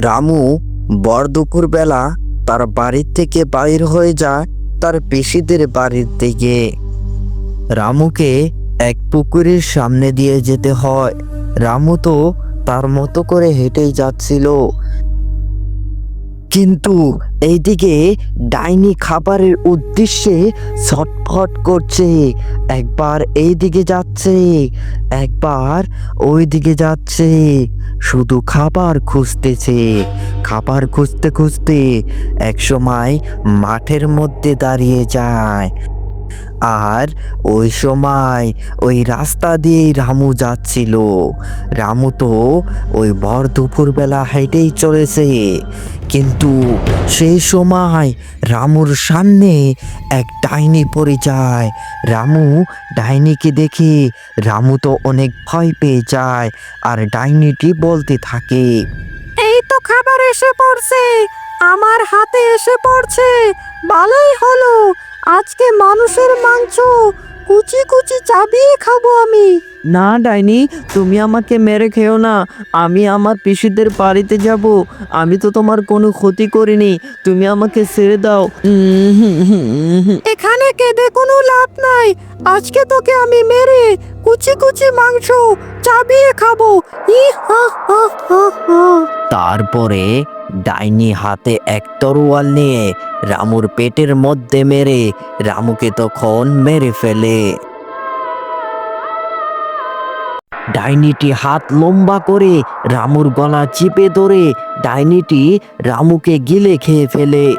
রামু বর দুপুরবেলা তার বাড়ির থেকে বাইর হয়ে যায় তার পেশিদের বাড়ির দিকে। রামুকে এক পুকুরের সামনে দিয়ে যেতে হয়। রামু তো তার মতো করে হেঁটেই যাচ্ছিল। কিন্তু এইদিকে ডাইনি খাবারের উদ্দেশ্যে ছটফট করছে। একবার এই দিকে যাচ্ছে, একবার ওই দিকে যাচ্ছে। শুধু খাবার খুঁজতেছে, খাবার খুঁজতে খুঁজতে একসময় মাঠের মধ্যে দাঁড়িয়ে যায়। আর ওই সময় ওই রাস্তা দিয়েই রামু যাচ্ছিল। রামু তো ওই ভর দুপুরবেলা হেঁটেই চলেছে। কিন্তু সেই সময় রামুর সামনে এক ডাইনি পড়ে যায়। রামু ডাইনিকে দেখে রামু তো অনেক ভয় পেয়ে যায় আর ডাইনিটি বলতে থাকে, এই তো খাবার এসে পড়ছে, আমার হাতে এসে পড়ছে, ভালোই হলো, আজকে মানুষের মাংস কুচি কুচি চাবিয়ে খাব আমি। না ডাইনি তুমি আমাকে মেরে খেও না। আমি আমার পিসিদের বাড়িতে যাব। আমি তো তোমার কোনো ক্ষতি করিনি। তুমি আমাকে ছেড়ে দাও। এখানে কেঁদে কোনো লাভ নাই। আজকে তোকে আমি মেরে কুচি কুচি মাংস চাবিয়ে খাব। ই হা হা হা হা। তারপরে ডাইনি হাতে এক তরোয়াল নিয়ে রামুর পেটের মধ্যে মেরে রামুকে তখন মেরে ফেলে। ডাইনিটি হাত লম্বা করে রামুর গলা চিপে ধরে ডাইনিটি রামুকে গিলে খেয়ে ফেলে।